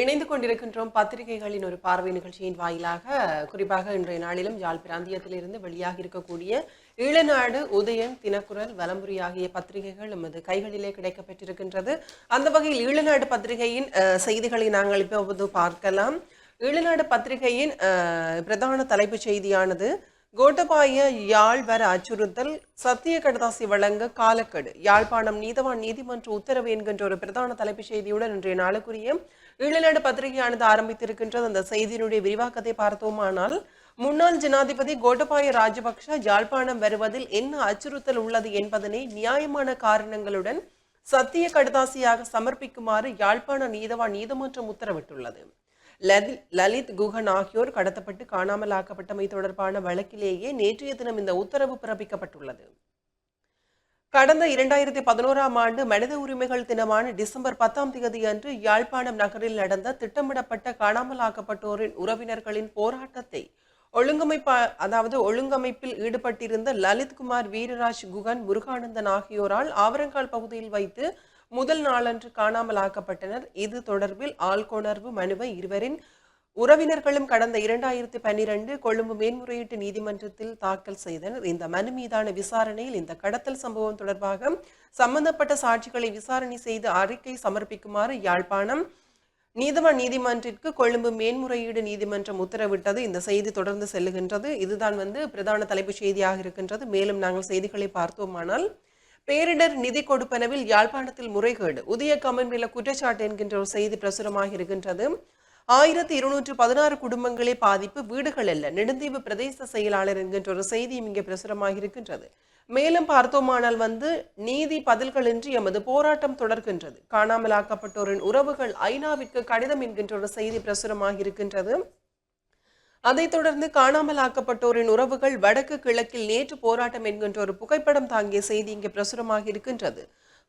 இணைந்து கொண்டிருக்கின்றோம் பத்திரிகைகளின் ஒரு பார்வை நிகழ்ச்சியின் வாயிலாக. குறிப்பாக இன்றைய நாளிலும் யாழ் பிராந்தியத்திலிருந்து வெளியாக இருக்கக்கூடிய ஈழநாடு உதயன் தினக்குரல் வலம்புரி ஆகிய பத்திரிகைகள் நமது கைகளிலே கிடைக்கப்பெற்றிருக்கின்றது அந்த வகையில் ஈழநாடு பத்திரிகையின் செய்திகளை நாங்கள் இப்போது பார்க்கலாம். ஈழநாடு பத்திரிகையின் பிரதான தலைப்புச் செய்தியானது கோட்டபாய யாழ் வர அச்சுறுத்தல் சத்திய கடதாசி வழங்க காலக்கெடு. யாழ்ப்பாணம் நீதவான் நீதிமன்ற உத்தரவு என்கின்ற ஒரு பிரதான தலைப்புச் செய்தியுடன் இன்றைய நாளுக்குரிய ஈழநாடு பத்திரிகையானது ஆரம்பித்திருக்கின்றது. அந்த செய்தியினுடைய விரிவாக்கத்தை பார்த்தோமானால் முன்னாள் ஜனாதிபதி கோட்டபாய ராஜபக்ஷ யாழ்ப்பாணம் வருவதில் என்ன அச்சுறுத்தல் உள்ளது என்பதனை நியாயமான காரணங்களுடன் சத்திய கடதாசியாக சமர்ப்பிக்குமாறு யாழ்ப்பாண நீதவா நீதிமன்றம் உத்தரவிட்டுள்ளது. லலித் குஹன் ஆகியோர் கடத்தப்பட்டு காணாமல் ஆக்கப்பட்டமை தொடர்பான வழக்கிலேயே நேற்றைய தினம் இந்த உத்தரவு பிறப்பிக்கப்பட்டுள்ளது. கடந்த இரண்டாயிரத்தி பதினோராம் ஆண்டு மனித உரிமைகள் தினமான டிசம்பர் பத்தாம் தேதி அன்று யாழ்ப்பாணம் நகரில் நடந்த திட்டமிடப்பட்ட காணாமலாக்கப்பட்டோரின் உறவினர்களின் போராட்டத்தை ஒழுங்கமைப்பா அதாவது ஒழுங்கமைப்பில் ஈடுபட்டிருந்த லலித்குமார் வீரராஜ் குகன் முருகானந்தன் ஆகியோரால் ஆவரங்கால் பகுதியில் வைத்து முதல் நாளன்று காணாமலாக்கப்பட்டனர். இது தொடர்பில் ஆள்கொணர்வு மனுவை இருவரின் உறவினர்களும் கடந்த இரண்டாயிரத்தி பன்னிரண்டு கொழும்பு மேன்முறையீட்டு நீதிமன்றத்தில் தாக்கல் செய்தனர். இந்த மனு மீதான விசாரணையில் இந்த கடத்தல் சம்பவம் தொடர்பாக சம்பந்தப்பட்ட சாட்சிகளை விசாரணை செய்து அறிக்கை சமர்ப்பிக்குமாறு யாழ்ப்பாணம் நீதவான் நீதிமன்றிற்கு கொழும்பு மேன்முறையீடு நீதிமன்றம் உத்தரவிட்டது. இந்த செய்தி தொடர்ந்து செல்லுகின்றது. இதுதான் வந்து பிரதான தலைப்புச் செய்தியாக இருக்கின்றது. மேலும் நாங்கள் செய்திகளை பார்த்தோமானால் பேரிடர் நிதி கொடுப்பனவில் யாழ்ப்பாணத்தில் முறைகேடு உதய கமன்பில குற்றச்சாட்டு என்கின்ற ஒரு செய்தி பிரசுரமாக இருக்கின்றது. ஆயிரத்தி இருநூற்று பதினாறு குடும்பங்களே பாதிப்பு வீடுகள் அல்ல. நெடுந்தீவு பிரதேச செயலாளர் என்கின்ற ஒரு செய்தியும் இங்கே பிரசுரமாக இருக்கின்றது. மேலும் பார்த்தோமானால் வந்து நீதி பதில்களின்றி எமது போராட்டம் தொடர்கின்றது. காணாமலாக்கப்பட்டோரின் உறவுகள் ஐநாவிற்கு கடிதம் என்கின்ற ஒரு செய்தி பிரசுரமாக இருக்கின்றது. அதைத் தொடர்ந்து காணாமலாக்கப்பட்டோரின் உறவுகள் வடக்கு கிழக்கில் நேற்று போராட்டம் என்கின்ற ஒரு புகைப்படம் தாங்கிய செய்தி இங்கே பிரசுரமாக இருக்கின்றது.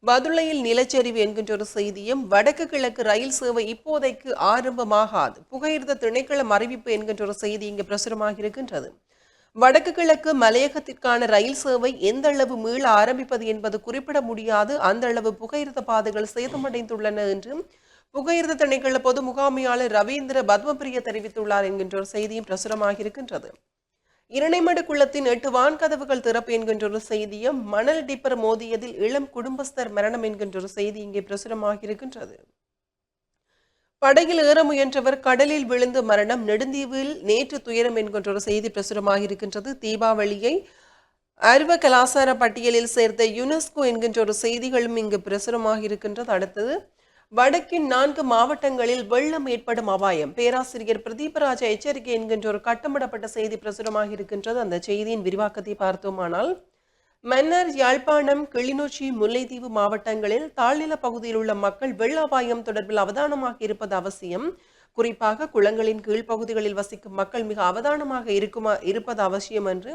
மதுரையில் நிலச்சரிவு என்கின்ற ஒரு செய்தியும் வடக்கு கிழக்கு ரயில் சேவை இப்போதைக்கு ஆரம்பமாகாது. புகையிரத திணைக்களம் அறிவிப்பு என்கின்ற ஒரு செய்தி இங்கு பிரசுரமாக இருக்கின்றது. வடக்கு கிழக்கு மலையகத்திற்கான ரயில் சேவை எந்த அளவு மீள ஆரம்பிப்பது என்பது குறிப்பிட முடியாது. அந்த அளவு புகையிரத பாதைகள் சேதமடைந்துள்ளன என்றும் புகையிரத திணைக்கள பொது முகாமையாளர் ரவீந்திர பத்மபிரிய தெரிவித்துள்ளார் என்கின்ற ஒரு செய்தியும் பிரசுரமாக இருக்கின்றது. இரணைமடு குளத்தின் எட்டு வான்கதவுகள் திறப்பு என்கின்ற ஒரு செய்தியும் மணல் டிப்பர் மோதியதில் இளம் குடும்பஸ்தர் மரணம் என்கின்ற ஒரு செய்தி இங்கே பிரசுரமாகியிருக்கின்றது. படகில் ஏற முயன்றவர் கடலில் விழுந்து மரணம் நெடுந்தீவில் நேற்று துயரம் என்கின்ற ஒரு செய்தி பிரசுரமாகியிருக்கின்றது. தீபாவளியை அருவ கலாசார பட்டியலில் சேர்த்த யுனெஸ்கோ என்கின்ற ஒரு செய்திகளும் இங்கு பிரசுரமாக இருக்கின்றது அடுத்தது வடக்கின் நான்கு மாவட்டங்களில் வெள்ளம் ஏற்படும் அபாயம். பேராசிரியர் பிரதீபராஜா எச்சரிக்கை என்கின்ற ஒரு கட்டமிடப்பட்ட செய்தி பிரசுரமாக இருக்கின்றது. அந்த செய்தியின் விரிவாக்கத்தை பார்த்தோமானால் மன்னர் யாழ்ப்பாணம் கிளிநொச்சி முல்லைத்தீவு மாவட்டங்களில் தாழ்நில பகுதியில் உள்ள மக்கள் வெள்ள அபாயம் தொடர்பில் அவதானமாக இருப்பது அவசியம். குறிப்பாக குளங்களின் கீழ்ப்பகுதிகளில் வசிக்கும் மக்கள் மிக அவதானமாக இருக்குமா இருப்பது அவசியம் என்று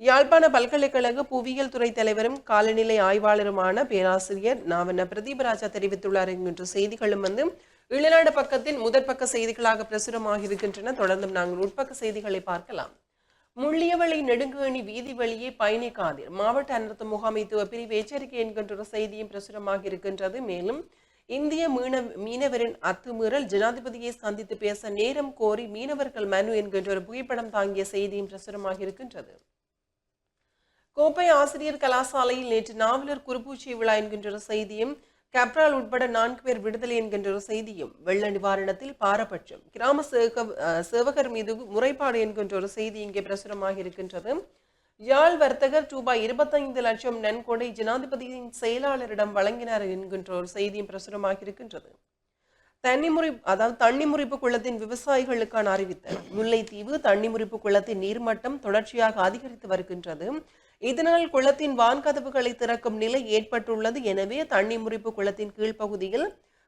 யாழ்ப்பாண பல்கலைக்கழக புவியியல் துறை தலைவரும் காலநிலை ஆய்வாளருமான பேராசிரியர் நாவன பிரதீபராஜா தெரிவித்துள்ளார். என்கின்ற செய்திகளும் வந்து இளநாடு பக்கத்தின் முதற் பக்க செய்திகளாக பிரசுரமாக இருக்கின்றன. தொடர்ந்தும் நாங்கள் உட்பக்க செய்திகளை பார்க்கலாம். முள்ளியவளை நெடுங்கேணி வீதி வழியே பயணிக்காதீர். மாவட்ட அனர்த்த முகாமைத்துவ பிரிவு எச்சரிக்கை என்கின்ற ஒரு செய்தியும் பிரசுரமாக இருக்கின்றது. மேலும் இந்திய மீன மீனவரின் அத்துமீறல் ஜனாதிபதியை சந்தித்து பேச நேரம் கோரி மீனவர்கள் மனு என்கின்ற ஒரு புகைப்படம் தாங்கிய செய்தியும் பிரசுரமாக இருக்கின்றது. கோப்பை ஆசிரியர் கலாசாலையில் நேற்று நாவலர் குறுப்பூச்சி விழா என்கின்ற ஒரு செய்தியும் கப்ரால் உட்பட நான்கு பேர் விடுதலை என்கின்ற ஒரு செய்தியும் வெள்ள நிவாரணத்தில் பாரபட்சம். கிராம சேவக சேவகர் மீது முறைப்பாடு என்கின்ற ஒரு செய்தி இங்கே பிரசுரமாக இருக்கின்றது. யாழ் வர்த்தகர் ரூபாய் இருபத்தைந்து லட்சம் நன்கொடை ஜனாதிபதியின் செயலாளரிடம் வழங்கினார் என்கின்ற ஒரு செய்தியும் பிரசுரமாக இருக்கின்றது. தன்னிமுறை அதாவது தண்ணிமுறிப்பு குளத்தின் விவசாயிகளுக்கான அறிவித்தல். முல்லைத்தீவு தண்ணிமுறிப்பு குளத்தின் நீர்மட்டம் தொடர்ச்சியாக அதிகரித்து வருகின்றது. இதனால் குளத்தின் வான்கதவுகளை திறக்கும் நிலை ஏற்பட்டுள்ளது. எனவே தண்ணி முறிப்பு குளத்தின் கீழ்ப்பகுதியில்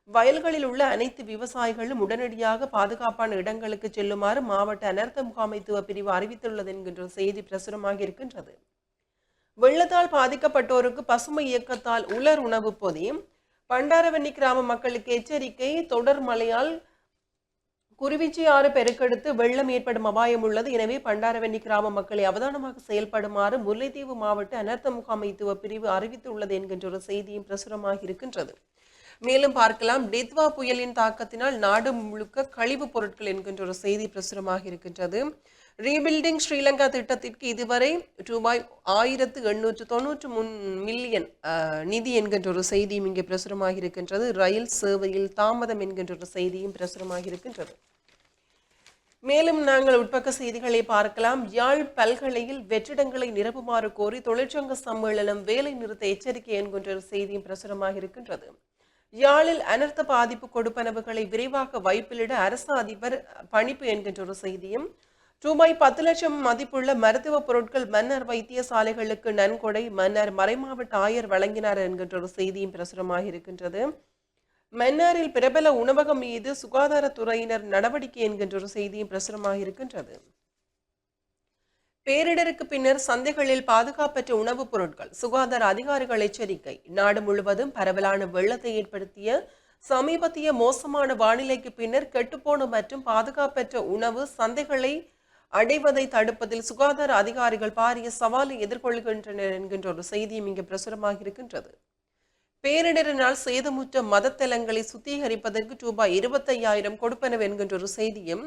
வயல்களில் உள்ள அனைத்து விவசாயிகளும் உடனடியாக பாதுகாப்பான இடங்களுக்கு செல்லுமாறு மாவட்ட அனர்த்த முகாமைத்துவ பிரிவு அறிவித்துள்ளது என்கின்ற செய்தி பிரசுரமாக இருக்கின்றது. வெள்ளத்தால் பாதிக்கப்பட்டோருக்கு பசுமை இயக்கத்தால் உலர் உணவு பொதி. பண்டாரவன்னி கிராம மக்களுக்கு எச்சரிக்கை தொடர் மழையால் குருவிச்சி ஆறு பெருக்கெடுத்து வெள்ளம் ஏற்படும் அபாயம் உள்ளது. எனவே பண்டாரவெண்ணி கிராம மக்களை அவதானமாக செயல்படுமாறு முல்லைத்தீவு மாவட்ட அனர்த்த முகாமைத்துவ பிரிவு அறிவித்துள்ளது என்கின்ற ஒரு செய்தியும் பிரசுரமாக இருக்கின்றது. மேலும் பார்க்கலாம். டெத்வா புயலின் தாக்கத்தினால் நாடு முழுக்க கழிவுப் பொருட்கள் என்கின்ற ஒரு செய்தி பிரசுரமாக இருக்கின்றது. ரீபில்டிங் ஸ்ரீலங்கா திட்டத்திற்கு இதுவரை ரூபாய் ஆயிரத்து எண்ணூற்று தொண்ணூற்று முன் மில்லியன் நிதி என்கின்ற ஒரு செய்தியும் இங்கே பிரசுரமாக இருக்கின்றது. ரயில் சேவையில் தாமதம் என்கின்ற ஒரு செய்தியும் பிரசுரமாக இருக்கின்றது. மேலும் நாங்கள் உட்பக்க செய்திகளை பார்க்கலாம். யாழ் பல்கலையில் வெற்றிடங்களை நிரப்புமாறு கோரி தொழிற்சங்க சம்மேளனம் வேலை நிறுத்த எச்சரிக்கை என்கின்ற ஒரு செய்தியும் பிரசுரமாக இருக்கின்றது. யாழில் அனர்த்த பாதிப்பு கொடுப்பனவுகளை விரைவாக வைப்பிலிட அரசு அதிபர் பணிப்பு என்கின்ற ஒரு செய்தியும் ரூபாய் பத்து லட்சம் மதிப்புள்ள மருத்துவ பொருட்கள் மன்னர் வைத்தியசாலைகளுக்கு நன்கொடை மன்னர் மறைமாவட்ட ஆயர் வழங்கினார் என்கின்ற ஒரு செய்தியும் பிரசுரமாக இருக்கின்றது. மன்னாரில் பிரபல உணவகம் மீது சுகாதாரத்துறையினர் நடவடிக்கை என்கின்ற ஒரு செய்தியும் பிரசுரமாக இருக்கின்றது. பேரிடருக்கு பின்னர் சந்தைகளில் பாதுகாப்பற்ற உணவுப் பொருட்கள் சுகாதார அதிகாரிகள் எச்சரிக்கை. நாடு முழுவதும் பரவலான வெள்ளத்தை ஏற்படுத்திய சமீபத்திய மோசமான வானிலைக்கு பின்னர் கெட்டுப்போன மற்றும் பாதுகாப்பற்ற உணவு சந்தைகளை அடைவதை தடுப்பதில் சுகாதார அதிகாரிகள் பாரிய சவாலை எதிர்கொள்கின்றனர் என்கின்ற ஒரு செய்தியும் இங்கு பிரசுரமாக இருக்கின்றது. பேரிடரினால் சேதமுற்ற மதத்தலங்களை சுத்திகரிப்பதற்கு ரூபாய் இருபத்தையாயிரம் கொடுப்பனவு என்கின்ற ஒரு செய்தியும்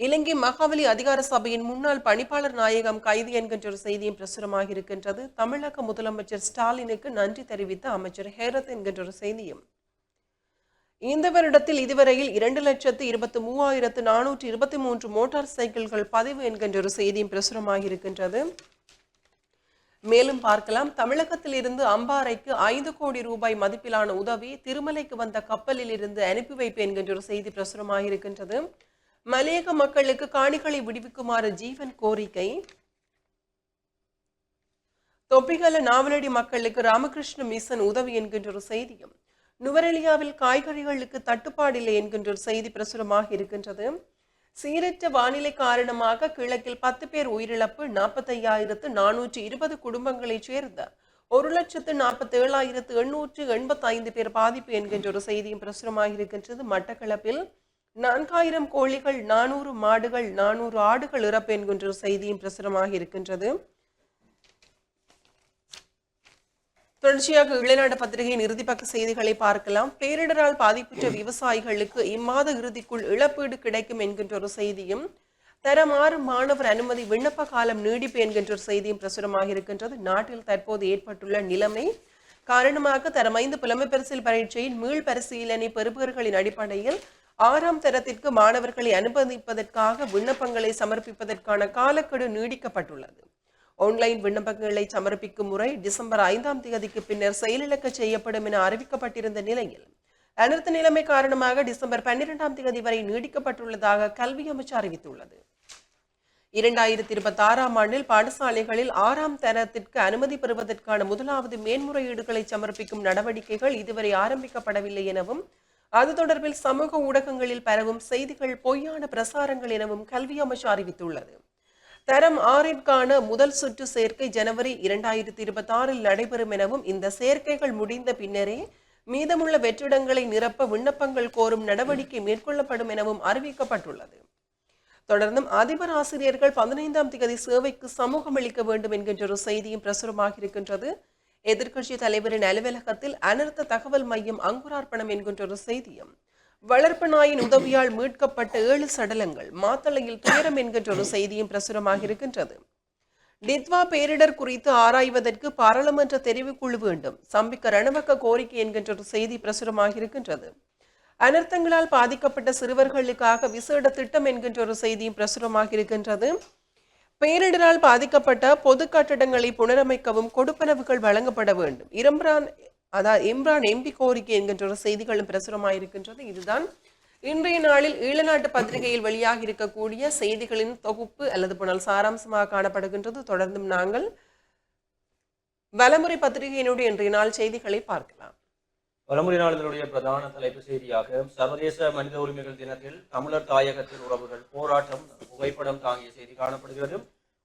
இலங்கை மகாவலி அதிகார சபையின் முன்னாள் பணிப்பாளர் நாயகம் கைது என்கின்ற ஒரு செய்தியும் பிரசுரமாக இருக்கின்றது. தமிழக முதலமைச்சர் ஸ்டாலினுக்கு நன்றி தெரிவித்த அமைச்சர் ஹேரத் என்கின்ற ஒரு செய்தியும். இந்த வருடத்தில் இதுவரையில் இரண்டு லட்சத்து இருபத்தி மூவாயிரத்து நானூற்றி இருபத்தி மூன்று மோட்டார் சைக்கிள்கள் பதிவு என்கின்ற ஒரு செய்தியும் பிரசுரமாக இருக்கின்றது. மேலும் பார்க்கலாம். தமிழகத்தில் இருந்து அம்பாறைக்கு ஐந்து கோடி ரூபாய் மதிப்பிலான உதவி திருமலைக்கு வந்த கப்பலில் இருந்து அனுப்பி வைப்பு என்கின்ற ஒரு செய்தி பிரசுரமாக இருக்கின்றது. மலையக மக்களுக்கு காணிகளை விடுவிக்குமாறு ஜீவன் கோரிக்கை. தொப்பிகல நாவலடி மக்களுக்கு ராமகிருஷ்ண மிஷன் உதவி என்கின்ற ஒரு செய்தியும் நுவரெலியாவில் காய்கறிகளுக்கு தட்டுப்பாடில்லை என்கின்ற ஒரு செய்தி பிரசுரமாக இருக்கின்றது. சீரற்ற வானிலை காரணமாக கிழக்கில் பத்து பேர் உயிரிழப்பு நாற்பத்தையாயிரத்து நானூற்று இருபது குடும்பங்களைச் சேர்ந்த ஒரு லட்சத்து நாற்பத்தி ஏழாயிரத்து எண்ணூற்று எண்பத்தைந்து பேர் பாதிப்பு என்கின்ற ஒரு செய்தியும் பிரசுரமாக இருக்கின்றது. மட்டக்களப்பில் நான்காயிரம் கோழிகள் நானூறு மாடுகள் நானூறு ஆடுகள் இறப்பு என்கின்ற ஒரு செய்தியும் பிரசுரமாக இருக்கின்றது. தொடர்ச்சியாக இளைநாடு பத்திரிகையின் இறுதிப்பக்க செய்திகளை பார்க்கலாம். பேரிடரால் பாதிப்புற்ற விவசாயிகளுக்கு இம்மாத இறுதிக்குள் இழப்பீடு கிடைக்கும் என்கின்ற ஒரு செய்தியும் தரமாறு மாணவர் அனுமதி விண்ணப்ப காலம் நீடிப்பு என்கின்ற ஒரு செய்தியும் பிரசுரமாக இருக்கின்றது. நாட்டில் தற்போது ஏற்பட்டுள்ள நிலைமை காரணமாக தரம் ஐந்து புலமை பரிசில் பரீட்சையின் மீள் பரிசீலனை பெறுபவர்களின் அடிப்படையில் ஆறாம் தரத்திற்கு மாணவர்களை அனுமதிப்பதற்காக விண்ணப்பங்களை சமர்ப்பிப்பதற்கான காலக்கெடு நீடிக்கப்பட்டுள்ளது. ஆன்லைன் விண்ணப்பங்களை சமர்ப்பிக்கும் முறை டிசம்பர் ஐந்தாம் தேதிக்கு பின்னர் செயலிழக்க செய்யப்படும் என அறிவிக்கப்பட்டிருந்த நிலையில் அனர்த்த நிலைமை காரணமாக டிசம்பர் பன்னிரெண்டாம் தேதி வரை நீடிக்கப்பட்டுள்ளதாக கல்வி அமைச்சு அறிவித்துள்ளது. இரண்டாயிரத்தி இருபத்தி ஆறாம் ஆண்டில் பாடசாலைகளில் ஆறாம் தரத்திற்கு அனுமதி பெறுவதற்கான முதலாவது மேன்முறையீடுகளை சமர்ப்பிக்கும் நடவடிக்கைகள் இதுவரை ஆரம்பிக்கப்படவில்லை எனவும் அது தொடர்பில் சமூக ஊடகங்களில் பரவும் செய்திகள் பொய்யான பிரசாரங்கள் எனவும் கல்வி அமைச்சு அறிவித்துள்ளது. தரம் ஆறிற்கான முதல் சுற்று சேர்க்கை ஜனவரி இரண்டாயிரத்தி இருபத்தி ஆறில் நடைபெறும் எனவும் இந்த சேர்க்கைகள் முடிந்த பின்னரே மீதமுள்ள வெற்றிடங்களை நிரப்ப விண்ணப்பங்கள் கோரும் நடவடிக்கை மேற்கொள்ளப்படும் எனவும் அறிவிக்கப்பட்டுள்ளது. தொடர்ந்தும் அதிபர் ஆசிரியர்கள் பதினைந்தாம் தேதி சேவைக்கு சமூகம் அளிக்க வேண்டும் என்கின்ற ஒரு செய்தியும் பிரசுரமாக இருக்கின்றது. எதிர்க்கட்சி தலைவரின் அலுவலகத்தில் அனர்த்த தகவல் மையம் அங்குரார்ப்பணம் என்கின்ற ஒரு செய்தியும் வளர்ப்பு நாயின் உதவியால் மீட்கப்பட்ட ஏழு சடலங்கள் மாத்தளையில் துயரம் என்கின்ற ஒரு செய்தியும் பிரசுரமாக இருக்கின்றது. டித்வா பேரிடர் குறித்து ஆராய்வதற்கு பாராளுமன்ற தெரிவுக்குழு வேண்டும். சம்பிக்க ரணவக்க கோரிக்கை என்கின்ற ஒரு செய்தி பிரசுரமாக இருக்கின்றது. அனர்த்தங்களால் பாதிக்கப்பட்ட சிறுவர்களுக்காக விசேட திட்டம் என்கின்ற ஒரு செய்தியும் பிரசுரமாக இருக்கின்றது. பேரிடரால் பாதிக்கப்பட்ட பொது கட்டடங்களை புனரமைக்கவும் கொடுப்பனவுகள் வழங்கப்பட வேண்டும். இம்ரான் அதாவது இம்ரான் எம்பி கோரிக்கை என்கின்ற ஒரு செய்திகளும் பிரசுரமாயிருக்கின்றது. இதுதான் இன்றைய நாளில் ஈழநாட்டு பத்திரிகையில் வெளியாக இருக்கக்கூடிய செய்திகளின் தொகுப்பு அல்லது போனால் சாராம்சமாக காணப்படுகின்றது. தொடர்ந்தும் நாங்கள் வலமுறை பத்திரிகையினுடைய இன்றைய நாள் செய்திகளை பார்க்கலாம். வலமுறை நாளிதழுடைய பிரதான தலைப்பு செய்தியாக சர்வதேச மனித உரிமைகள் தினத்தில் தமிழர் தாயகத்தின் உறவுகள் போராட்டம் புகைப்படம் தாங்கிய செய்தி காணப்படுகிறது.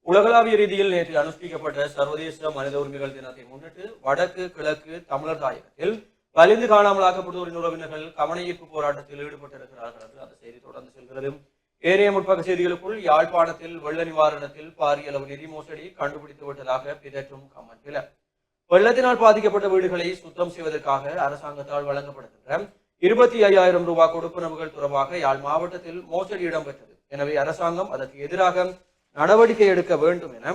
உலகளாவிய ரீதியில் நேற்று அனுஷ்டிக்கப்பட்ட சர்வதேச மனித உரிமைகள் தினத்தை முன்னிட்டு வடக்கு கிழக்கு தமிழர் தாயகத்தில் வலிந்து காணாமலாக்கப்பட்டோரின் உறவினர்கள் கவனஈர்ப்பு போராட்டத்தில் ஈடுபட்டிருக்கிறார்கள் என்று அந்த செய்தி தொடர்ந்து செல்கிறது. ஏனைய முற்பக்க செய்திகளுக்குள் யாழ்ப்பாணத்தில் வெள்ள நிவாரணத்தில் பாரிய அளவு நிதி மோசடி கண்டுபிடித்து விட்டதாக பிதற்றும் கமன்பில வெள்ளத்தினால் பாதிக்கப்பட்ட வீடுகளை சுத்தம் செய்வதற்காக அரசாங்கத்தால் வழங்கப்படுகின்ற இருபத்தி ஐயாயிரம் ரூபாய் கொடுப்பனவுகள் தொடர்பாக யாழ் மாவட்டத்தில் மோசடி இடம்பெற்றது. எனவே அரசாங்கம் அதற்கு எதிராக நடவடிக்கை எடுக்க வேண்டும் என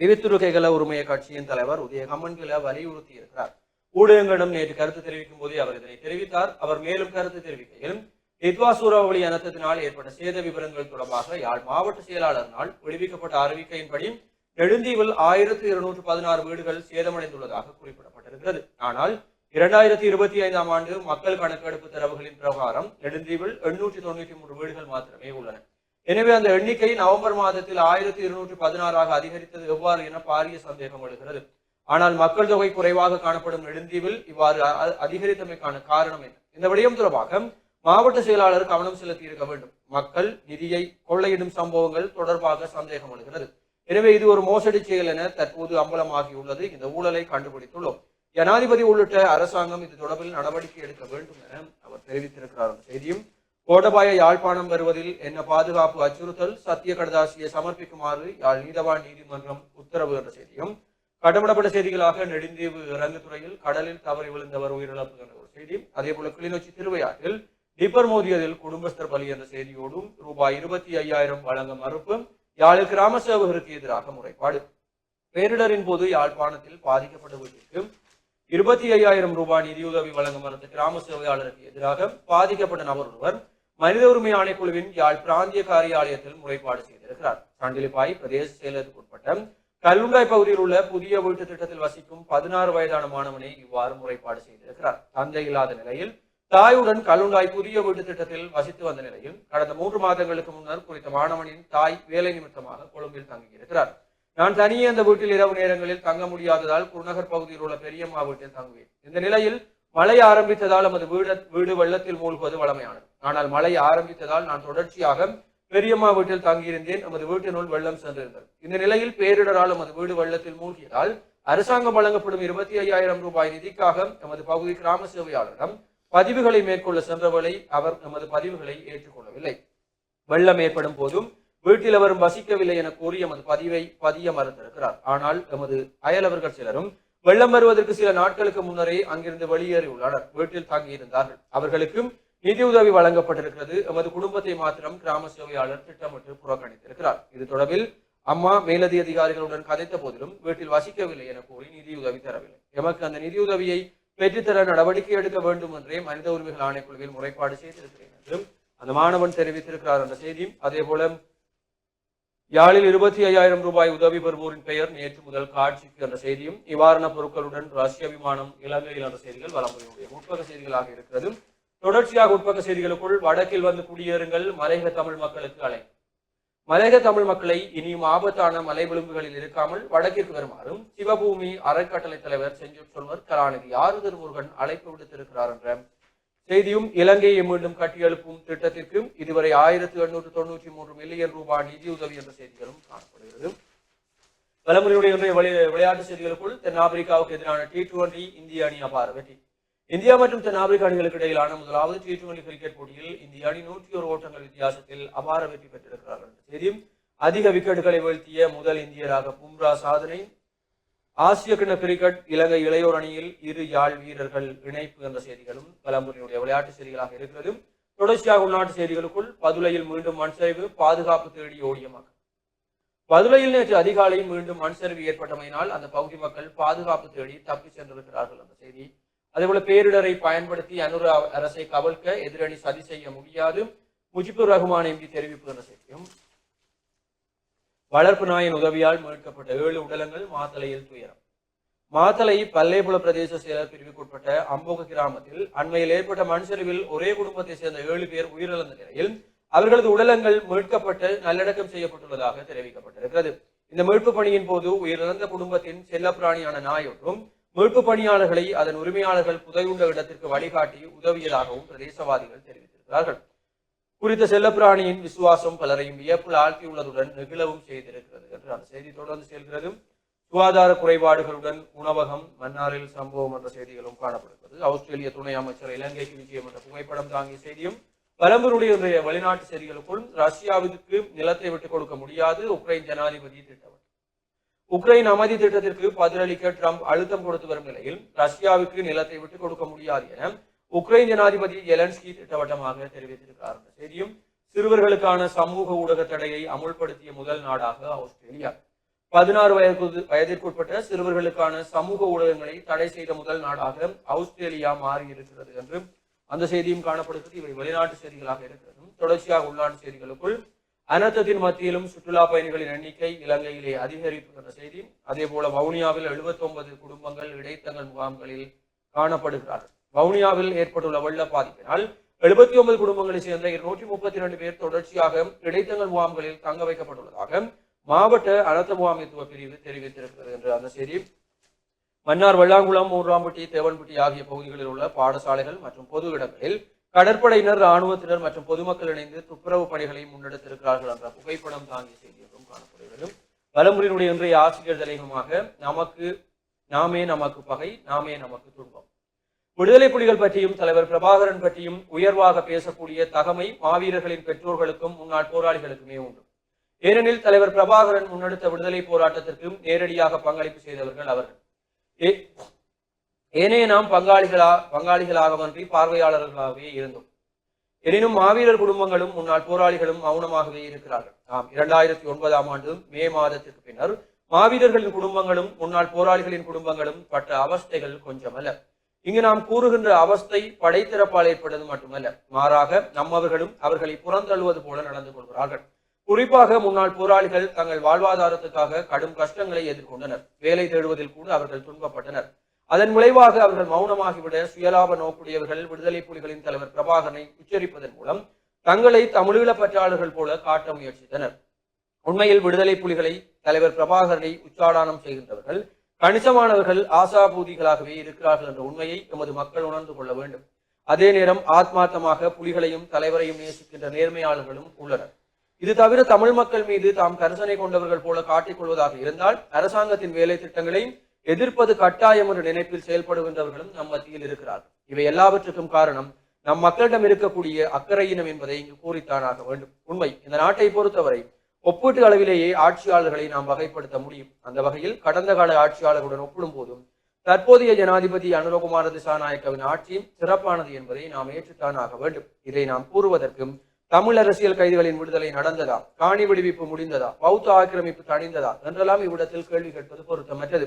விவித்துருகைகள உரிமைய கட்சியின் தலைவர் உதய கம்மன்கில வலியுறுத்தி இருக்கிறார். ஊடகங்களிடம் நேற்று கருத்து தெரிவிக்கும் போதே அவர் இதனை தெரிவித்தார். அவர் மேலும் கருத்து தெரிவிக்கையில் நித்வா சூறாவளி அனர்த்தத்தினால் ஏற்பட்ட சேத விவரங்கள் தொடர்பாக யாழ் மாவட்ட செயலாளரினால் விடுவிக்கப்பட்ட அறிவிக்கையின்படி நெடுந்தீவில் ஆயிரத்தி இருநூற்று பதினாறு வீடுகள் சேதமடைந்துள்ளதாக குறிப்பிடப்பட்டிருக்கிறது. ஆனால் இரண்டாயிரத்தி இருபத்தி ஐந்தாம் ஆண்டு மக்கள் கணக்கெடுப்பு தரவுகளின் பிரகாரம் நெடுந்தீவில் எண்ணூற்றி தொண்ணூற்றி மூன்று வீடுகள் மாத்திரமே உள்ளன. எனவே அந்த எண்ணிக்கை நவம்பர் மாதத்தில் ஆயிரத்தி இருநூற்றி பதினாறாக அதிகரித்தது. எவ்வாறு என பாரிய சந்தேகம் எழுகிறது. ஆனால் மக்கள் தொகை குறைவாக காணப்படும் நெடுந்தீவில் இவ்வாறு அதிகரித்தமைக்கான காரணம் என்ன? இந்த விடயம் தொடர்பாக மாவட்ட செயலாளர் கவனம் செலுத்தி இருக்க வேண்டும். மக்கள் நிதியை கொள்ளையிடும் சம்பவங்கள் தொடர்பாக சந்தேகம் எழுகிறது. எனவே இது ஒரு மோசடி செயல் என தற்போது அம்பலமாகியுள்ளது. இந்த ஊழலை கண்டுபிடித்துள்ளோம். ஜனாதிபதி உள்ளிட்ட அரசாங்கம் இது தொடர்பில் நடவடிக்கை எடுக்க வேண்டும் என அவர் தெரிவித்திருக்கிறார். செய்தியும் கோடபாய யாழ்ப்பாணம் வருவதில் என்ன பாதுகாப்பு அச்சுறுத்தல் சத்திய கடதாசியை சமர்ப்பிக்குமாறு யாழ் நீதவான் நீதிமன்றம் உத்தரவு என்ற செய்தியும் கடமடப்பட்ட செய்திகளாக நெடுந்தீவு இறங்குத்துறையில் கடலில் தவறி விழுந்தவர் உயிரிழப்பு என்ற ஒரு செய்தி அதே போல கிளிநொச்சி திருவையாற்றில் டிப்பர் மோதியதில் குடும்பஸ்தர் பலி என்ற செய்தியோடும் ரூபாய் இருபத்தி ஐயாயிரம் வழங்க மறுப்பு யாழில் கிராம சேவகருக்கு எதிராக முறைப்பாடு. பேரிடரின் போது யாழ்ப்பாணத்தில் பாதிக்கப்பட்ட வீட்டிற்கு இருபத்தி ஐயாயிரம் ரூபாய் நிதியுதவி வழங்க மறுத்த கிராம சேவையாளருக்கு எதிராக பாதிக்கப்பட்ட நபர் ஒருவர் மனித உரிமை ஆணைக்குழுவின் யாழ் பிராந்திய காரியாலயத்தில் முறைப்பாடு செய்திருக்கிறார். சாண்டிலிப்பாய் பிரதேச செயலருக்கு உட்பட்ட கல்லுண்டாய் பகுதியில் உள்ள புதிய வீட்டு திட்டத்தில் வசிக்கும் பதினாறு வயதான மாணவனை இவ்வாறு முறைப்பாடு செய்திருக்கிறார். தந்தை இல்லாத நிலையில் தாயுடன் கல்லுண்டாய் புதிய வீட்டு திட்டத்தில் வசித்து வந்த நிலையில் கடந்த மூன்று மாதங்களுக்கு முன்னர் குறித்த மாணவனின் தாய் வேலை நிமித்தமாக கொழும்பில் தங்கியிருக்கிறார். நான் தனியே அந்த வீட்டில் இரவு நேரங்களில் தங்க முடியாததால் குருநகர் பகுதியில் உள்ள பெரியம்மா வீட்டில் தங்குவேன். இந்த நிலையில் மழை ஆரம்பித்ததால் நமது வீடு வீடு வெள்ளத்தில் மூழ்குவது வளமையானது ஆனால் மழை ஆரம்பித்ததால் நான் தொடர்ச்சியாக பெரியம்மா வீட்டில் தங்கியிருந்தேன். நமது வீட்டினுள் வெள்ளம் சென்றிருந்தது. இந்த நிலையில் பேரிடரால் நமது வீடு வெள்ளத்தில் மூழ்கியதால் அரசாங்கம் வழங்கப்படும் இருபத்தி ஐயாயிரம் ரூபாய் நிதிக்காக நமது பகுதி கிராம சேவையாளரிடம் பதிவுகளை மேற்கொள்ள சென்றவர்களை அவர் நமது பதிவுகளை ஏற்றுக்கொள்ளவில்லை. வெள்ளம் ஏற்படும் போதும் வீட்டில் அவரும் வசிக்கவில்லை என கூறி எமது பதிவை பதிய மறந்திருக்கிறார். ஆனால் எமது அயலவர்கள் சிலரும் வெள்ளம் வருவதற்கு சில நாட்களுக்கு முன்னரே அங்கிருந்து வெளியேறியுள்ளனர். வீட்டில் தங்கியிருந்தார்கள். அவர்களுக்கும் நிதியுதவி வழங்கப்பட்டிருக்கிறது. எமது குடும்பத்தை மாத்திரம் கிராம சேவையாளர் திட்டமிட்டு புறக்கணித்திருக்கிறார். இது தொடர்பில் அம்மா மேலதி அதிகாரிகளுடன் கதைத்த போதிலும் வீட்டில் வசிக்கவில்லை என கூறி நிதியுதவி தரவில்லை. எமக்கு அந்த நிதியுதவியை பெற்றுத்தர நடவடிக்கை எடுக்க வேண்டும் என்றே மனித உரிமைகள் ஆணைக்குழுவில் முறைப்பாடு செய்திருக்கிறேன் என்றும் அந்த மாணவன் தெரிவித்திருக்கிறார் என்ற செய்தியும் அதே போல யாழில் இருபத்தி ஐயாயிரம் ரூபாய் உதவி பெறுவோரின் பெயர் நேற்று முதல் காட்சிக்கு என்ற செய்தியும் நிவாரணப் பொருட்களுடன் ரஷ்ய விமானம் இலங்கையில் என்ற செய்திகள் வலம்புரியுடைய முற்பக செய்திகளாக இருக்கிறது தொடர்ச்சியாக உட்பக்க செய்திகளுக்குள் வடக்கில் வந்து குடியேறுங்கள். மலையக தமிழ் மக்களுக்கு அலை மலையக தமிழ் மக்களை இனியும் ஆபத்தான மலை விளிம்புகளில் இருக்காமல் வடக்கிற்கு வருமாறும் சிவபூமி அறக்கட்டளை தலைவர் செஞ்சூர் சொல்வர் கலாநிதி ஆறுதல் முருகன் அழைப்பு விடுத்திருக்கிறார் என்ற செய்தியும் இலங்கையை மீண்டும் கட்டியெழுப்பும் திட்டத்திற்கும் இதுவரை ஆயிரத்தி எண்ணூற்று தொண்ணூற்றி மூன்று மில்லியன் ரூபாய் நிதியுதவி என்ற செய்திகளும் காணப்படுகிறது. வலமுறையுடைய இன்றைய விளையாட்டு செய்திகளுக்குள் தென்னாப்பிரிக்காவுக்கு எதிரான டி டுவெண்டி இந்திய அணி அபார வெற்றி. இந்தியா மற்றும் தென்னாப்பிரிக்க அணிகளுக்கு இடையிலான முதலாவது டி டுவெண்டி கிரிக்கெட் போட்டியில் இந்திய அணி நூற்றி ஒரு ஓட்டங்கள் வித்தியாசத்தில் அபார வெற்றி பெற்றிருக்கிறார்கள். என்ற செய்தியும் அதிக விக்கெட்டுகளை வீழ்த்திய முதல் இந்தியராக பும்ரா சாதனை ஆசிய கிண்ண கிரிக்கெட் இலங்கை இளையோர் அணியில் இரு யாழ் வீரர்கள் இணைப்பு என்ற செய்திகளும் கலம்புரியுடைய விளையாட்டு செய்திகளாக இருக்கிறது தொடர்ச்சியாக உள்நாட்டு செய்திகளுக்குள் பதுளையில் மீண்டும் மண்சரிவு பாதுகாப்பு தேடி ஓடிய மக்கள். பதுளையில் நேற்று அதிகாலை மீண்டும் மண்சரிவு ஏற்பட்டமையினால் அந்த பகுதி மக்கள் பாதுகாப்பு தேடி தப்பி சென்றிருக்கிறார்கள் அந்த செய்தி அதேபோல பேரிடரை பயன்படுத்தி அனுர அரசை கவல்க்க எதிரணி சதி செய்ய முடியாது. முஜிபுர் ரஹ்மான் எம்பி தெரிவிப்பு செய்தியும் வளர்ப்பு நாயின் உதவியால் மீட்கப்பட்ட ஏழு உடலங்கள் மாத்தலையில் துயரம். மாத்தளை பல்லேபுல பிரதேச செயலர் பிரிவுக்குட்பட்ட அம்போக கிராமத்தில் அண்மையில் ஏற்பட்ட மண் சரிவில் ஒரே குடும்பத்தை சேர்ந்த ஏழு பேர் உயிரிழந்த நிலையில் அவர்களது உடலங்கள் மீட்கப்பட்டு நல்லடக்கம் செய்யப்பட்டுள்ளதாக தெரிவிக்கப்பட்டிருக்கிறது. இந்த மீட்பு பணியின் போது உயிரிழந்த குடும்பத்தின் செல்லப்பிராணியான நாய் ஒன்றும் மீட்பு பணியாளர்களை அதன் உரிமையாளர்கள் புதையுண்ட இடத்திற்கு வழிகாட்டி உதவியதாகவும் பிரதேசவாதிகள் தெரிவித்திருக்கிறார்கள். குறித்த செல்லப்பிராணியின் விசுவாசம் பலரையும் வியப்பில் ஆழ்த்தியுள்ளதுடன் நெகிழவும் செய்திருக்கிறது என்று அந்த செய்தி தொடர்ந்து செல்கிறது. சுகாதார குறைபாடுகளுடன் உணவகம் மன்னாரில் சம்பவம் என்ற செய்திகளும் காணப்படுகிறது. ஆஸ்திரேலிய துணை அமைச்சர் இலங்கைக்கு விஜயம் என்ற புகைப்படம் தாங்கிய செய்தியும் பலம்பருடைய வெளிநாட்டு செய்திகளுக்குள் ரஷ்யாவிற்கு நிலத்தை விட்டுக் கொடுக்க முடியாது. உக்ரைன் ஜனாதிபதி திட்டம் உக்ரைன் அமைதி திட்டத்திற்கு பதிலளிக்க ட்ரம்ப் அழுத்தம் கொடுத்து வரும் நிலையில் ரஷ்யாவுக்கு நிலத்தை விட்டு கொடுக்க முடியாது என உக்ரைன் ஜனாதிபதி எலன்ஸ்கி திட்டவட்டமாக தெரிவித்திருக்கிறார். என்ற செய்தியும் சிறுவர்களுக்கான சமூக ஊடக தடையை அமுல்படுத்திய முதல் நாடாக ஆஸ்திரேலியா. பதினாறு வயது வயதிற்குட்பட்ட சிறுவர்களுக்கான சமூக ஊடகங்களை தடை செய்த முதல் நாடாக ஆஸ்திரேலியா மாறி இருக்கிறது என்று அந்த செய்தியும் காணப்படுகிறது. இவை வெளிநாட்டு செய்திகளாக இருக்கிறது தொடர்ச்சியாக உள்நாட்டு செய்திகளுக்குள் அனர்த்தத்தின் மத்தியிலும் சுற்றுலா பயணிகளின் எண்ணிக்கை இலங்கையிலே அதிகரிப்பு என்ற செய்தி அதே போல வவுனியாவில் 79 குடும்பங்கள் இடைத்தங்கள் முகாம்களில் காணப்படுகிறார்கள். வவுனியாவில் ஏற்பட்டுள்ள வெள்ள பாதிப்பினால் எழுபத்தி ஒன்பது குடும்பங்களைச் சேர்ந்த இருநூற்றி முப்பத்தி இரண்டு பேர் தொடர்ச்சியாக இடைத்தங்கல் முகாம்களில் தங்க வைக்கப்பட்டுள்ளதாக மாவட்ட அனர்த்த முகாமித்துவ பிரிவு தெரிவித்திருக்கிறது என்ற அந்த செய்தி. மன்னார் வெள்ளாங்குளம் மூன்றாம்பட்டி தேவன்பட்டி ஆகிய பகுதிகளில் உள்ள பாடசாலைகள் மற்றும் பொது இடங்களில் கடற்படையினர் ராணுவத்தினர் மற்றும் பொதுமக்கள் இணைந்து துப்புரவு பணிகளை முன்னெடுத்திருக்கிறார்கள் என்ற புகைப்படம் தாங்கிய செய்தி என்றும் காணப்படுகிறது. வலமுறையினுடைய இன்றைய ஆசிரியர் தலைவமாக நமக்கு நாமே நமக்கு பகை நாமே நமக்கு துன்பம். விடுதலை புலிகள் பற்றியும் தலைவர் பிரபாகரன் பற்றியும் உயர்வாக பேசக்கூடிய தகமை மாவீரர்களின் பெற்றோர்களுக்கும் முன்னாள் போராளிகளுக்குமே உண்டு. ஏனெனில் தலைவர் பிரபாகரன் முன்னெடுத்த விடுதலை போராட்டத்திற்கும் நேரடியாக பங்களிப்பு செய்தவர்கள் அவர்கள். ஏனே நாம் பங்காளிகளா பங்காளிகளாகவன்றி பார்வையாளர்களாகவே இருந்தோம். எனினும் மாவீரர் குடும்பங்களும் முன்னாள் போராளிகளும் மௌனமாகவே இருக்கிறார்கள். ஆம் இரண்டாயிரத்தி ஒன்பதாம் ஆண்டு மே மாதத்திற்கு பின்னர் மாவீரர்களின் குடும்பங்களும் முன்னாள் போராளிகளின் குடும்பங்களும் பட்ட அவஸ்தைகள் கொஞ்சமல்ல. இங்கு நாம் கூறுகின்ற அவஸ்தை படைத்திறப்பால் ஏற்பட்டது மட்டுமல்ல. மாறாக நம்மவர்களும் அவர்களை புறந்தள்ளுவது போல நடந்து கொள்கிறார்கள். குறிப்பாக முன்னாள் போராளிகள் தங்கள் வாழ்வாதாரத்துக்காக கடும் கஷ்டங்களை எதிர்கொண்டனர். வேலை தேடுவதில் கூட அவர்கள் துன்பப்பட்டனர். அதன் விளைவாக அவர்கள் மௌனமாகிவிட சுயலாப நோக்குடையவர்கள் விடுதலை புலிகளின் தலைவர் பிரபாகரனை உச்சரிப்பதன் மூலம் தங்களை தமிழீழ பற்றாளர்கள் போல காட்ட முயற்சித்தனர். உண்மையில் விடுதலை புலிகளை தலைவர் பிரபாகரனை உச்சாடானம் செய்கின்றவர்கள் கணிசமானவர்கள் ஆசாபூதிகளாகவே இருக்கிறார்கள் என்ற உண்மையை எமது மக்கள் உணர்ந்து கொள்ள வேண்டும். அதே நேரம் ஆத்மார்த்தமாக புலிகளையும் தலைவரையும் நேசிக்கின்ற நேர்மையாளர்களும் உள்ளனர். இது தவிர தமிழ் மக்கள் மீது தாம் கரிசனை கொண்டவர்கள் போல காட்டிக் கொள்வதாக இருந்தால் அரசாங்கத்தின் வேலை திட்டங்களையும் எதிர்ப்பது கட்டாயம் என்ற நினைப்பில் செயல்படுகின்றவர்களும் நம் மத்தியில் இருக்கிறார்கள் இவை எல்லாவற்றுக்கும் காரணம் நம் மக்களிடம் இருக்கக்கூடிய அக்கறையினம் என்பதை இங்கு கூறித்தானாக வேண்டும். உண்மை இந்த நாட்டை பொறுத்தவரை ஒப்பீட்டு அளவிலேயே ஆட்சியாளர்களை நாம் வகைப்படுத்த முடியும். அந்த வகையில் கடந்த கால ஆட்சியாளர்களுடன் ஒப்பிடும் போதும் தற்போதைய ஜனாதிபதி அனுரகுமார திசாநாயக்கவின் ஆட்சியும் சிறப்பானது என்பதை நாம் ஏற்றுத்தான் ஆக வேண்டும். இதை நாம் கூறுவதற்கும் தமிழ் அரசியல் கைதிகளின் விடுதலை நடந்ததா காணி விடுவிப்பு முடிந்ததா பௌத்த ஆக்கிரமிப்பு தணிந்ததா என்றெல்லாம் இவ்விடத்தில் கேள்வி கேட்பது பொருத்தமற்றது.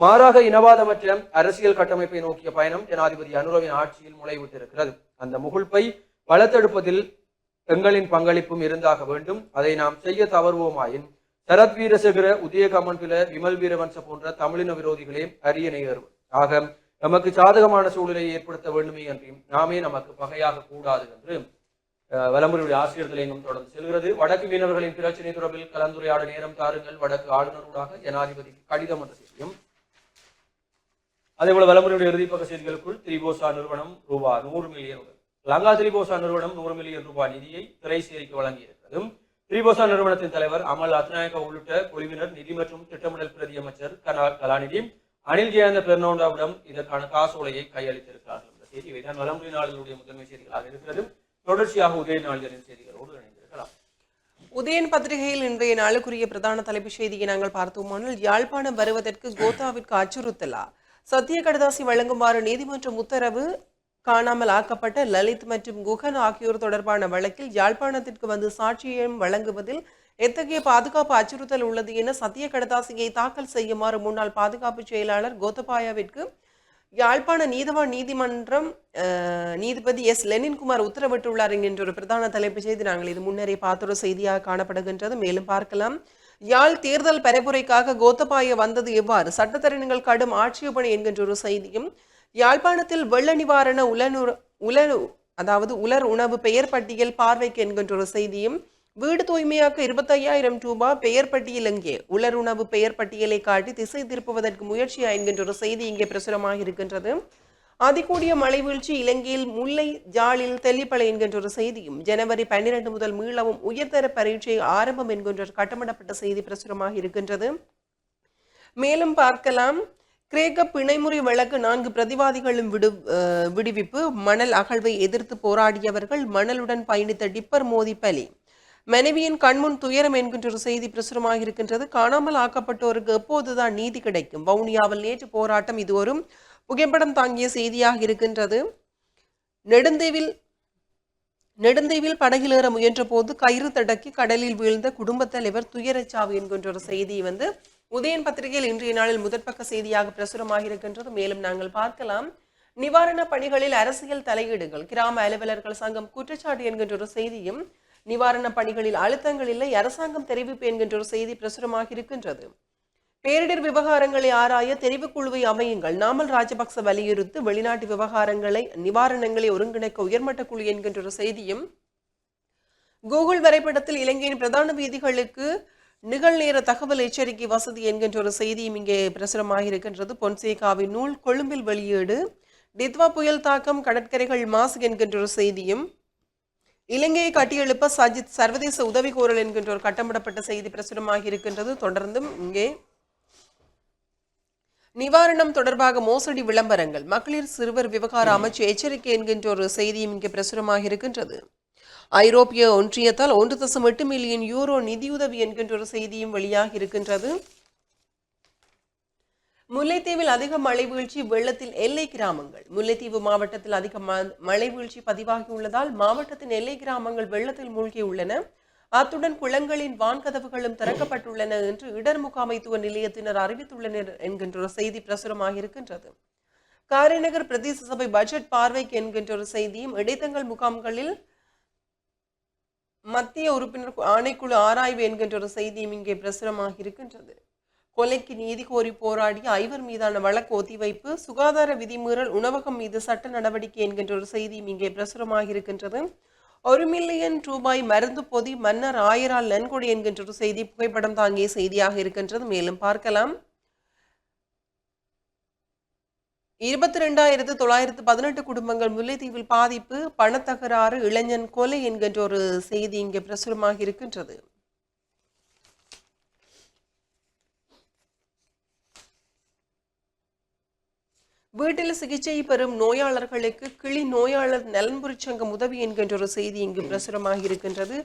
மாறாக இனவாதமற்ற அரசியல் கட்டமைப்பை நோக்கிய பயணம் ஜனாதிபதி அனுரவின் ஆட்சியில் முளைவிட்டிருக்கிறது. அந்த முகுழ்ப்பை வளர்த்தெடுப்பதில் எங்களின் பங்களிப்பும் இருந்தாக வேண்டும். அதை நாம் செய்ய தவறுவோமாயின் சரத் வீரசேகர உதயகமன் பில விமல் வீரவன்ச போன்ற தமிழின விரோதிகளே அரிய ஏறுவர் ஆக நமக்கு சாதகமான சூழலை ஏற்படுத்த வேண்டுமே அன்றி நாமே நமக்கு பகையாக கூடாது என்று அஹ், வலம்புரியுடைய ஆசிரியர் நிலையம் தொடர்ந்து செல்கிறது. வடக்கு மீனவர்களின் பிரச்சினை தொடர்பில் கலந்துரையாட நேரம் தாருங்கள். வடக்கு ஆளுநரூடாக ஜனாதிபதிக்கு கடிதம் என்ற செய்தியும் அதேபோல வலமுறையுடைய இறுதிப்பக்க செய்திகளுக்குள் திரிபோசா நிறுவனம் ரூபாய் நூறு மில்லியன் லங்கா திரிபோசா நிறுவனம் நூறு மில்லியன் ரூபாய் நிதியை திரைசேரிக்கு வழங்கியிருக்கிறதும் திரிபோசா நிறுவனத்தின் தலைவர் அமல் அத்நாயக்க உள்ளிட்ட குழுவினர் நிதி மற்றும் திட்டமிடல் பிரதி அமைச்சர் கலாநிதி அனில் ஜெயந்த பெர்னோண்டாவிடம் இதற்கான காசோலையை கையளித்திருக்கிறார்கள். இந்த செய்தி இவைதான் வலமுறை நாளினுடைய முதன்மை செய்திகளாக இருக்கிறது தொடர்ச்சியாக உதய நாளிதழின் செய்திகளோடு இணைந்திருக்கலாம். உதயன் பத்திரிகையில் இன்றைய நாளுக்குரிய பிரதான தலைப்பு செய்தியை நாங்கள் பார்த்தோமானால் யாழ்ப்பாணம் வருவதற்கு கோத்தாவிற்கு அச்சுறுத்தலா? சத்திய கடதாசி வழங்குமாறு நீதிமன்றம் உத்தரவு காணாமல் ஆக்கப்பட்ட லலித் மற்றும் குகன் ஆகியோர் தொடர்பான வழக்கில் யாழ்ப்பாணத்திற்கு வந்து சாட்சியம் வழங்குவதில் எத்தகைய பாதுகாப்பு அச்சுறுத்தல் உள்ளது என சத்திய கடதாசியை தாக்கல் செய்யுமாறு முன்னாள் பாதுகாப்பு செயலாளர் கோத்தபாயாவிற்கு யாழ்ப்பாண நீதவான் நீதிமன்றம் நீதிபதி எஸ். லெனின்குமார் உத்தரவிட்டுள்ளார் என்கின்ற ஒரு பிரதான தலைப்பு செய்தி நாங்கள் இது முன்னரே பார்த்தொரு செய்தியாக காணப்படுகின்றது. மேலும் பார்க்கலாம். யாழ் தேர்தல் பரப்புரைக்காக கோத்தபாய வந்தது எவ்வாறு? சட்டத்தரணிகள் கடும் ஆட்சேபனை என்கின்ற ஒரு செய்தியும் யாழ்ப்பாணத்தில் வெள்ள நிவாரண உலனுற உல அதாவது உலர் உணவு பெயர் பட்டியல் பார்வைக்கு என்கின்ற ஒரு செய்தியும் வீடு தூய்மையாக்க இருபத்தையாயிரம் ரூபாய் பெயர் பட்டியல் எங்கே உலர் உணவு பெயர் பட்டியலை காட்டி திசை திருப்புவதற்கு முயற்சியா என்கின்ற ஒரு செய்தி இங்கே பிரசுரமாக இருக்கின்றது. அதிகூடிய மழை வீழ்ச்சி இலங்கையில் முல்லை ஜாலில் தெல்லிப்பளை என்கின்ற ஒரு செய்தியும் ஜனவரி பன்னிரண்டு முதல் மீளவும் உயர்தர பரீட்சை ஆரம்பம் என்கின்ற ஒரு கட்டமிடப்பட்ட செய்தி பிரசுரமாக இருக்கின்றது. மேலும் பார்க்கலாம். கிரேக்க பிணைமுறை வழக்கு நான்கு பிரதிவாதிகளும் விடு அஹ் விடுவிப்பு மணல் அகழ்வை எதிர்த்து போராடியவர்கள் மணலுடன் பயணித்த டிப்பர் மோதி பலி. மனைவியின் கண்முன் துயரம் என்கின்ற ஒரு செய்தி பிரசுரமாக இருக்கின்றது. காணாமல் ஆக்கப்பட்டோருக்கு எப்போதுதான் நீதி கிடைக்கும். வவுனியாவில் நேற்று போராட்டம் இது ஒரு புகைப்படம் தாங்கிய செய்தியாக இருக்கின்றது. நெடுந்தீவில் நெடுந்தீவில் படகிலேற முயன்ற போது கயிறு தடக்கி கடலில் வீழ்ந்த குடும்பத் தலைவர் துயரச்சாவு என்கின்ற ஒரு செய்தி வந்து உதயன் பத்திரிகையில் இன்றைய நாளில் முதற்பக்க செய்தியாக பிரசுரமாக இருக்கின்றது. மேலும் நாங்கள் பார்க்கலாம். நிவாரணப் பணிகளில் அரசியல் தலையீடுகள் கிராம அலுவலர்கள் சங்கம் குற்றச்சாட்டு என்கின்ற ஒரு செய்தியும் நிவாரணப் பணிகளில் அழுத்தங்கள் இல்லை அரசாங்கம் தெரிவிப்பு என்கின்ற ஒரு செய்தி பிரசுரமாக இருக்கின்றது. பேரிடர் விவகாரங்களை ஆராய தெரிவுக்குழுவை அமையுங்கள். நாமல் ராஜபக்ச வலியுறுத்து வெளிநாட்டு விவகாரங்களை நிவாரணங்களை ஒருங்கிணைக்க உயர்மட்ட குழு என்கின்ற ஒரு செய்தியும் கூகுள் வரைபடத்தில் இலங்கையின் பிரதான வீதிகளுக்கு நிகழ்நேர தகவல் எச்சரிக்கை வசதி என்கின்ற ஒரு செய்தியும் இங்கே பிரசுரமாக இருக்கின்றது பொன்சேகாவின் நூல் கொழும்பில் வெளியீடு. டித்வா புயல் தாக்கம் கடற்கரைகள் மாசு என்கின்ற ஒரு செய்தியும் இலங்கையை கட்டியெழுப்ப சஜித் சர்வதேச உதவி கோரல் என்கின்ற ஒரு கட்டமிடப்பட்ட செய்தி பிரசுரமாக இருக்கின்றது தொடர்ந்தும் இங்கே நிவாரணம் தொடர்பாக மோசடி விளம்பரங்கள். மகளிர் சிறுவர் விவகார அமைச்சு எச்சரிக்கை என்கின்ற ஒரு செய்தியும் இங்கே பிரசுரமாக இருக்கின்றது. ஐரோப்பிய ஒன்றியத்தால் ஒன்று தசம் எட்டு மில்லியன் யூரோ நிதியுதவி என்கின்ற ஒரு செய்தியும் வெளியாகி இருக்கின்றது. முல்லைத்தீவில் அதிக மழை வீழ்ச்சி வெள்ளத்தில் எல்லை கிராமங்கள். முல்லைத்தீவு மாவட்டத்தில் அதிக ம- மழை வீழ்ச்சி பதிவாகியுள்ளதால் மாவட்டத்தின் எல்லை கிராமங்கள் வெள்ளத்தில் மூழ்கியுள்ளன. அத்துடன் குளங்களின் வான்கதவுகளும் திறக்கப்பட்டுள்ளன என்று இடர் முகாமைத்துவ நிலையத்தினர் அறிவித்துள்ளனர் என்கின்ற ஒரு செய்தி பிரசுரமாக இருக்கின்றது. காரைநகர் பிரதேச சபை பட்ஜெட் பார்வைக்கு என்கின்ற ஒரு செய்தியும் இடைத்தங்கள் முகாம்களில் மத்திய உறுப்பினர் ஆணைக்குழு ஆராய்வு என்கின்ற ஒரு செய்தியும் இங்கே பிரசுரமாக இருக்கின்றது. கொலைக்கு நீதி கோரி போராடிய ஐவர் மீதான வழக்கு ஒத்திவைப்பு சுகாதார விதிமீறல் உணவகம் மீது சட்ட நடவடிக்கை என்கின்ற ஒரு செய்தியும் இங்கே பிரசுரமாக இருக்கின்றது. ஒரு மில்லியன் ரூபாய் மருந்து பொதி மன்னர் ஆயிரால் நன்கொடை என்கின்ற ஒரு செய்தி புகைப்படம் தாங்கிய செய்தியாக இருக்கின்றது. மேலும் பார்க்கலாம். இருபத்தி ரெண்டாயிரத்து தொள்ளாயிரத்து பதினெட்டு குடும்பங்கள் முல்லைத்தீவில் பாதிப்பு பணத்தகராறு இளைஞன் கொலை என்கின்ற ஒரு செய்தி இங்கே பிரசுரமாக இருக்கின்றது. வீட்டில் சிகிச்சை பெறும் நோயாளர்களுக்கு கிளி நோயாளர் நலன்புரி சங்கம் உதவி என்கின்ற ஒரு செய்தி இங்கு பிரசுரமாக இருக்கின்றது.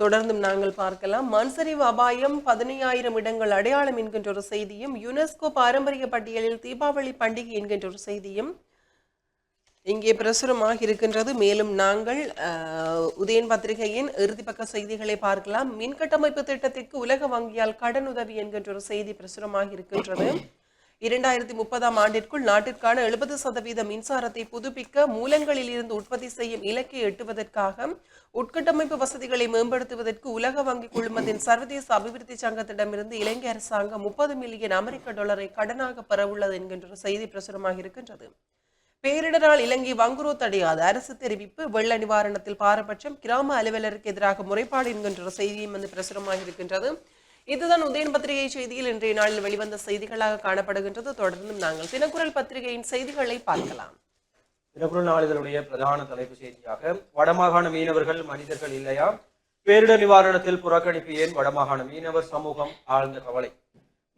தொடர்ந்தும் நாங்கள் பார்க்கலாம். மண்சரிவு அபாயம் பதினையாயிரம் இடங்கள் அடையாளம் என்கின்ற ஒரு செய்தியும் யுனெஸ்கோ பாரம்பரிய பட்டியலில் தீபாவளி பண்டிகை என்கின்ற ஒரு செய்தியும் இங்கே பிரசுரமாக இருக்கின்றது. மேலும் நாங்கள் உதயன் பத்திரிகையின் இறுதிப்பக்க செய்திகளை பார்க்கலாம். மின் கட்டமைப்பு திட்டத்திற்கு உலக வங்கியால் கடன் உதவி என்கின்ற ஒரு செய்தி பிரசுரமாக இருக்கின்றது. இரண்டாயிரத்தி முப்பதாம் ஆண்டிற்குள் நாட்டிற்கான எழுபது சதவீத மின்சாரத்தை புதுப்பிக்க மூலங்களில் இருந்து உற்பத்தி செய்யும் இலக்கை எட்டுவதற்காக உட்கட்டமைப்பு வசதிகளை மேம்படுத்துவதற்கு உலக வங்கி குழுமத்தின் சர்வதேச அபிவிருத்தி சங்கத்திடமிருந்து இலங்கை அரசாங்கம் முப்பது மில்லியன் அமெரிக்க டாலரை கடனாக பெறவுள்ளது என்கின்ற செய்தி பிரசுரமாக இருக்கின்றது. பேரிடரால் இலங்கை வங்குரோ தடையாது அரசு தெரிவிப்பு வெள்ள நிவாரணத்தில் பாரபட்சம் கிராம அலுவலருக்கு எதிராக முறைப்பாடு என்கின்ற செய்தியும் வந்து பிரசுரமாக இருக்கின்றது. இதுதான் உதயன் பத்திரிகை செய்தியில் இன்றைய நாளில் வெளிவந்த செய்திகளாக காணப்படுகின்றது. தொடர்ந்தும் நாங்கள் தினக்குரல் பத்திரிகையின் செய்திகளை பார்க்கலாம். தினக்குரல் நாளிதழுடைய பிரதான தலைப்பு செய்தியாக வடமாகாண மீனவர்கள் மனிதர்கள் இல்லையா? பேரிடர் நிவாரணத்தில் புறக்கணிப்பு ஏன் வடமாகாண மீனவர் சமூகம் ஆழ்ந்த கவலை?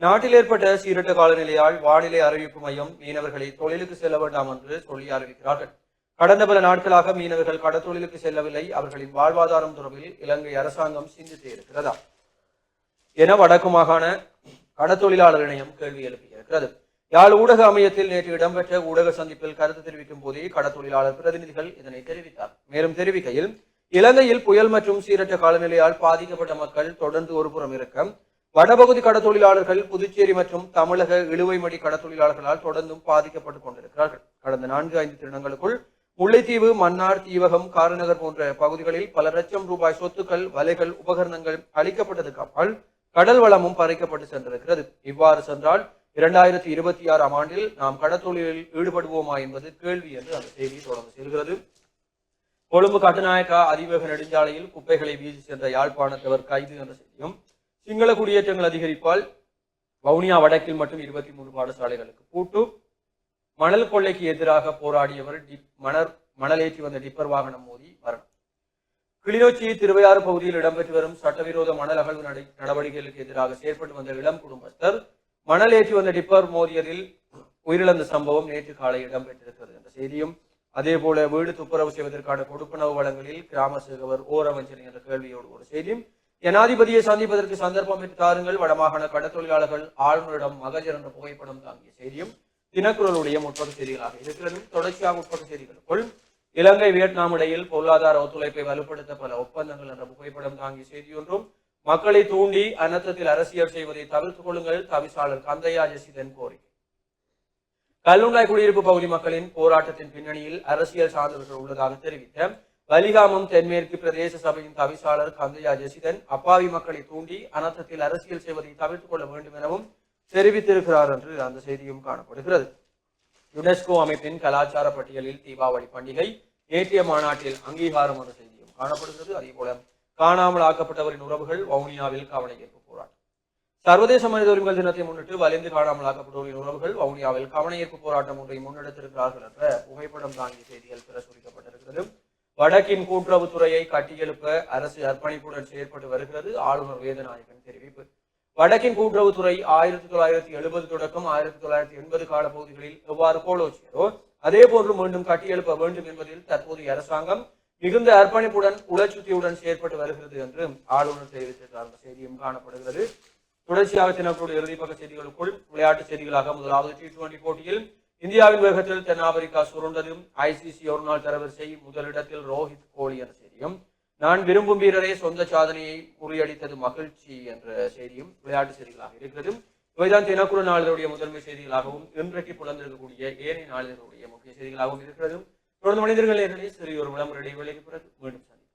நாட்டில் ஏற்பட்ட சீரற்ற காலநிலையால் வானிலை அறிவிப்பு மையம் மீனவர்களை தொழிலுக்கு செல்ல வேண்டாம் என்று சொல்லி அறிவிக்கிறார்கள். கடந்த பல நாட்களாக மீனவர்கள் கடற்தொழிலுக்கு செல்லவில்லை. அவர்களின் வாழ்வாதாரம் தொடர்பில் இலங்கை அரசாங்கம் சிந்தித்து இருக்கிறதா? என வடக்கு மாகாண கடத்தொழிலாளர் இணையம் கேள்வி எழுப்பியிருக்கிறது. யாழ் ஊடக அமையத்தில் நேற்று இடம்பெற்ற ஊடக சந்திப்பில் கருத்து தெரிவிக்கும் போதே கடத்தொழிலாளர் பிரதிநிதிகள் இதனை தெரிவித்தார். மேலும் தெரிவிக்கையில் இலங்கையில் புயல் மற்றும் சீரற்ற காலநிலையால் பாதிக்கப்பட்ட மக்கள் தொடர்ந்து ஒருபுறம் இருக்க வடபகுதி கடத்தொழிலாளர்கள் புதுச்சேரி மற்றும் தமிழக இழுவைமடி கடத்தொழிலாளர்களால் தொடர்ந்தும் பாதிக்கப்பட்டுக் கொண்டிருக்கிறார்கள். கடந்த நான்கு ஐந்து தினங்களுக்குள் முல்லைத்தீவு மன்னார் தீவகம் காரநகர் போன்ற பகுதிகளில் பல லட்சம் ரூபாய் சொத்துக்கள் வலைகள் உபகரணங்கள் அளிக்கப்பட்டதுக்கு அப்பால் கடல் வளமும் பறைக்கப்பட்டு சென்றிருக்கிறது. இவ்வாறு சென்றால் இரண்டாயிரத்தி இருபத்தி ஆறாம் ஆண்டில் நாம் கடத்தொழிலில் ஈடுபடுவோமா என்பது கேள்வி என்று அந்த செய்தி தொடர்ந்து செல்கிறது. கொழும்பு கட்டுநாயக்கா அதிவேக நெடுஞ்சாலையில் குப்பைகளை வீசி சென்ற யாழ்ப்பாணத்தவர் கைது என்ற செய்தியும் சிங்கள குடியேற்றங்கள் அதிகரிப்பால் வவுனியா வடக்கில் மட்டும் இருபத்தி மூன்று பாடசாலைகளுக்கு பூட்டு மணல் கொள்ளைக்கு எதிராக போராடியவர் டிப் மணர் மணலேற்றி வந்த டிப்பர் வாகனம் மோதி கிளிநொச்சி திருவையாறு பகுதியில் இடம்பெற்று வரும் சட்டவிரோத மணல் அகழ்வு நடவடிக்கைகளுக்கு எதிராக செயற்பட்டு வந்த இளம் குடும்பஸ்தர் மணல் ஏற்றி வந்த டிப்பர் மோதியதில் உயிரிழந்த சம்பவம் நேற்று காலை இடம்பெற்றிருக்கிறது என்ற செய்தியும் அதே போல வீடு துப்புரவு செய்வதற்கான கொடுப்பனவு வளங்களில் கிராம சேகவர் ஓரவஞ்சனை என்ற கேள்வியோடு ஒரு செய்தியும் ஜனாதிபதியை சந்திப்பதற்கு சந்தர்ப்பம் பெற்று தாருங்கள் வடமாகாண கடத்தொழிலாளர்கள் ஆளுநரிடம் மகஜர் என்ற புகைப்படம் தாங்கிய செய்தியும் தினக்குரலுடைய முற்பக்க செய்திகளாக இருக்கிறது. தொடர்ச்சியாக முற்பக்க செய்திகளுக்குள் இலங்கை வியட்நாம் இடையில் பொருளாதார ஒத்துழைப்பை வலுப்படுத்த பல ஒப்பந்தங்கள் என்ற புகைப்படம் தாங்கிய செய்தியொன்றும் மக்களை தூண்டி அனர்த்தத்தில் அரசியல் செய்வதை தவிர்த்துக் கொள்ளுங்கள் தவிசாளர் கந்தையா ஜெசிதன் கோரிக்கை. கல்லுண்டாய் குடியிருப்பு பகுதி மக்களின் போராட்டத்தின் பின்னணியில் அரசியல் சார்ந்தவர்கள் உள்ளதாக தெரிவித்த வலிகாமம் தென்மேற்கு பிரதேச சபையின் தவிசாளர் கந்தையா ஜெசிதன் அப்பாவி மக்களை தூண்டி அனர்த்தத்தில் அரசியல் செய்வதை தவிர்த்துக் கொள்ள வேண்டும் எனவும் தெரிவித்திருக்கிறார் என்று அந்த செய்தியும் காணப்படுகிறது. யுனெஸ்கோ அமைப்பின் கலாச்சார பட்டியலில் தீபாவளி பண்டிகை நேற்றைய மாநாட்டில் அங்கீகாரம் என்ற செய்தியும் காணப்படுகிறது. அதே போல காணாமல் ஆக்கப்பட்டவரின் உறவுகள் வவுனியாவில் கவன ஏற்பு போராட்டம். சர்வதேச மனித உரிமைகள் தினத்தை முன்னிட்டு வலிந்து காணாமல் ஆக்கப்பட்டவரின் உறவுகள் வவுனியாவில் கவன ஏற்பு போராட்டம் ஒன்றை முன்னெடுத்திருக்கிறார்கள் என்ற புகைப்படம் தாங்கிய செய்திகள் பிரசுரிக்கப்பட்டிருக்கிறது. வடக்கின் கூட்டுறவுத்துறையை கட்டியெழுப்ப அரசு அர்ப்பணிப்புடன் செயற்பட்டு வருகிறது. ஆளுநர் வேதநாயகன் தெரிவிப்பு. வடக்கின் கூட்டுறவுத்துறை ஆயிரத்தி தொள்ளாயிரத்தி எழுபது தொடக்கம் ஆயிரத்தி தொள்ளாயிரத்தி எண்பது கால பகுதிகளில் எவ்வாறு கோலோச்சியதோ அதே போன்று மீண்டும் கட்டியெழுப்ப வேண்டும் என்பதில் தற்போதைய அரசாங்கம் மிகுந்த அர்ப்பணிப்புடன் உளச்சுத்தியுடன் செயற்பட்டு வருகிறது என்று ஆளுநர் தெரிவித்திருக்கிறார். செய்தியும் காணப்படுகிறது. தொடர்ச்சியாக தினக்குழு இறுதிப்பக்க செய்திகளுக்குள் விளையாட்டு செய்திகளாக முதலாவது டி டுவெண்டி போட்டியில் இந்தியாவின் வேகத்தில் தென்னாப்பிரிக்கா சுருண்டதும் ஐசிசி ஒருநாள் தரவரிசை முதலிடத்தில் ரோஹித் கோலி என்ற செய்தியும் நான் விரும்பும் வீரரே சொந்த சாதனையை முறியடித்தது மகிழ்ச்சி என்ற செய்தியும் விளையாட்டு செய்திகளாக இருக்கிறது இவைதான் தினக்குழு நாளிதழுடைய முதன்மை செய்திகளாகவும் இன்றைக்கு புலந்திருக்கக்கூடிய ஏனைய நாளிதழுடைய முக்கிய செய்திகளாகவும் இருக்கிறதும் தொடர்ந்து மனிதர்கள் நேர்களை சிறிய ஒரு விளம்பர இடைவேளைக்கு பிறகு மீண்டும் சந்திப்போம்.